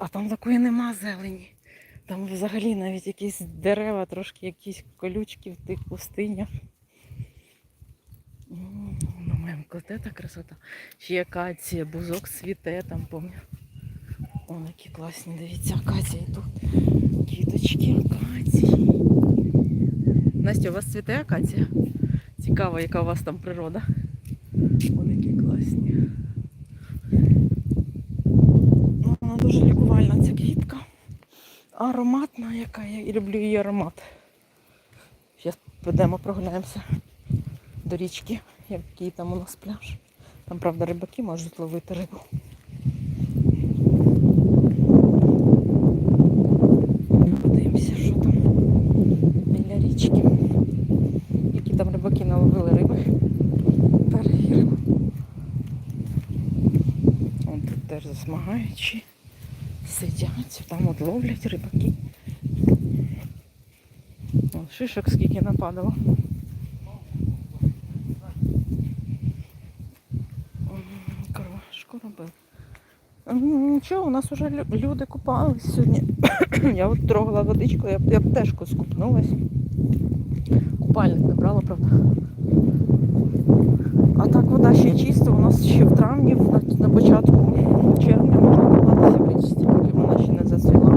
А там такої нема зелені. Там взагалі навіть якісь дерева, трошки якісь колючки в тих пустинях. Ну, мамка, от це красота. Ще акація, бузок цвіте там, помню. О, які класні, дивіться, акація і тут. Квіточки акації. Настя, у вас цвіте акація? Цікаво, яка у вас там природа. Вони які класні. Ну, Вона дуже лікувальна, ця квітка. Ароматна, яка я люблю її аромат. Зараз підемо прогуляємося до річки, який там у нас пляж. Там, правда, рибаки можуть ловити рибу. Подивимося, що там біля річки. Які там рибаки наловили риби. Перевіримо. Вон тут теж засмагаючі. Сидять, там от ловлять рибаки. О, шишок скільки нападало. М, Кровашку робив. Нічого, у нас вже люди купались сьогодні. я от трогала водичку, я, я б теж скупнулась. Купальник не брала, правда. А так вода ще чиста, у нас ще в травні, на початку червня можна купатися в річці, поки вона ще не зацвіла.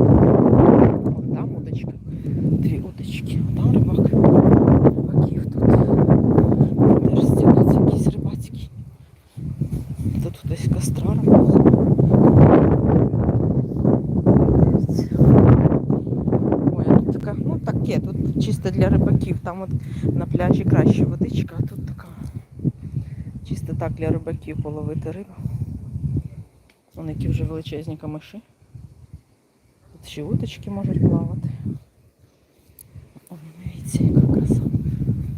Вон там удочка, дві удочки, там рибак. Рибаків тут. Теж стілець якийсь рибацький. Тут хтось костра робить. Ой, а тут така, ну таке, тут чисто для рибаків. Там от на пляжі краще водичка, а тут така чисто так для рибаків половити рибу. Вон які вже величезні камиші. Тут ще уточки можуть плавати. О, дивіться, яка краса.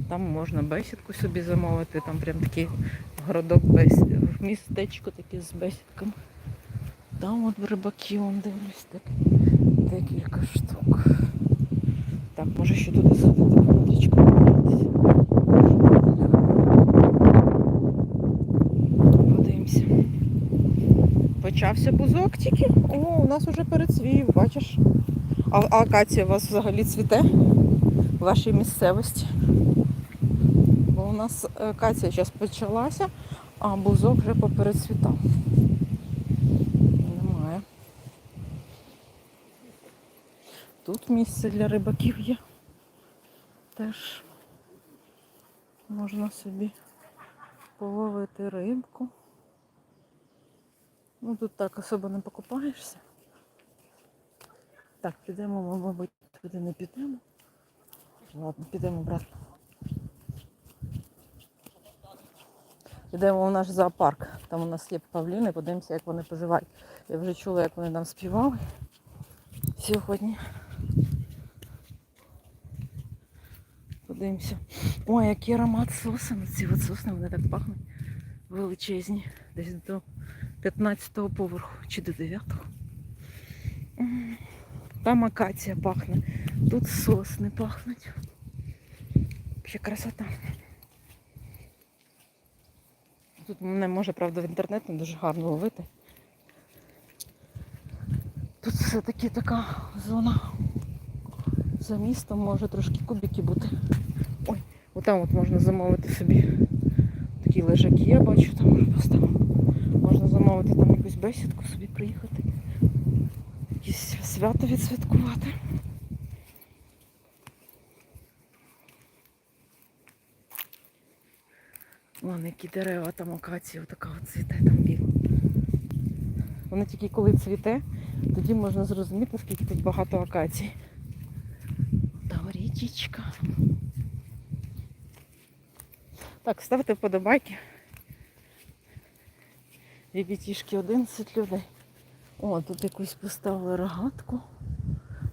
Там можна бесідку собі замовити, там прям такий городок бес... містечко таке з бесідками. Там от рибаки, вон дивлюсь, так декілька штук. Може ще туди сходити водичку. Подивимося. Почався бузок тільки. О, у нас вже перецвів, бачиш. А, а акація у вас взагалі цвіте в вашій місцевості. Бо у нас акація зараз почалася, а бузок вже поперецвітав. Тут місце для рибаків є. Теж можна собі половити рибку. Ну тут так особо не покупаєшся. Так, підемо, ми, мабуть, туди не підемо. Ладно, підемо обратно. Йдемо в наш зоопарк. Там у нас є павліни, подивимося, як вони поживають. Я вже чула, як вони там співали сьогодні. Подивимося. Ой, який аромат сосен. Ці от сосни, вони так пахнуть. Величезні. Десь до 15-го поверху чи до 9-го. Там акація пахне. Тут сосни пахнуть. Ще красота. Тут мене може, правда, в інтернет не дуже гарно ловити. Тут все-таки така зона за містом може трошки кубики бути. Ой, отам от можна замовити собі такі лежаки, я бачу, там поставити. Можна замовити там якусь бесідку, собі приїхати. Якесь свято відсвяткувати. Вон які дерева, там акація, така от цвіте, там біла. Воно тільки коли цвіте, тоді можна зрозуміти, скільки тут багато акацій. Там річечка. Так, ставте вподобайки. Ребятішки 11 людей. О, тут якусь поставили рогатку.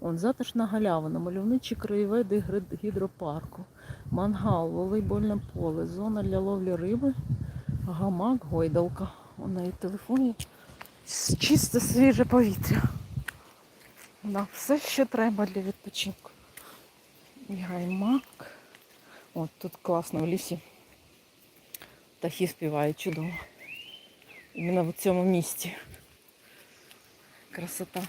Вон затишна галявина, мальовничі краєвиди гідропарку, мангал, волейбольне поле, зона для ловлі риби, гамак, гойдалка. На її телефоні чисте свіже повітря. Да, все, що треба для відпочинку. І гаймак. От тут класно в лісі. Птахи співають чудово. Іменно в цьому місці. Красота.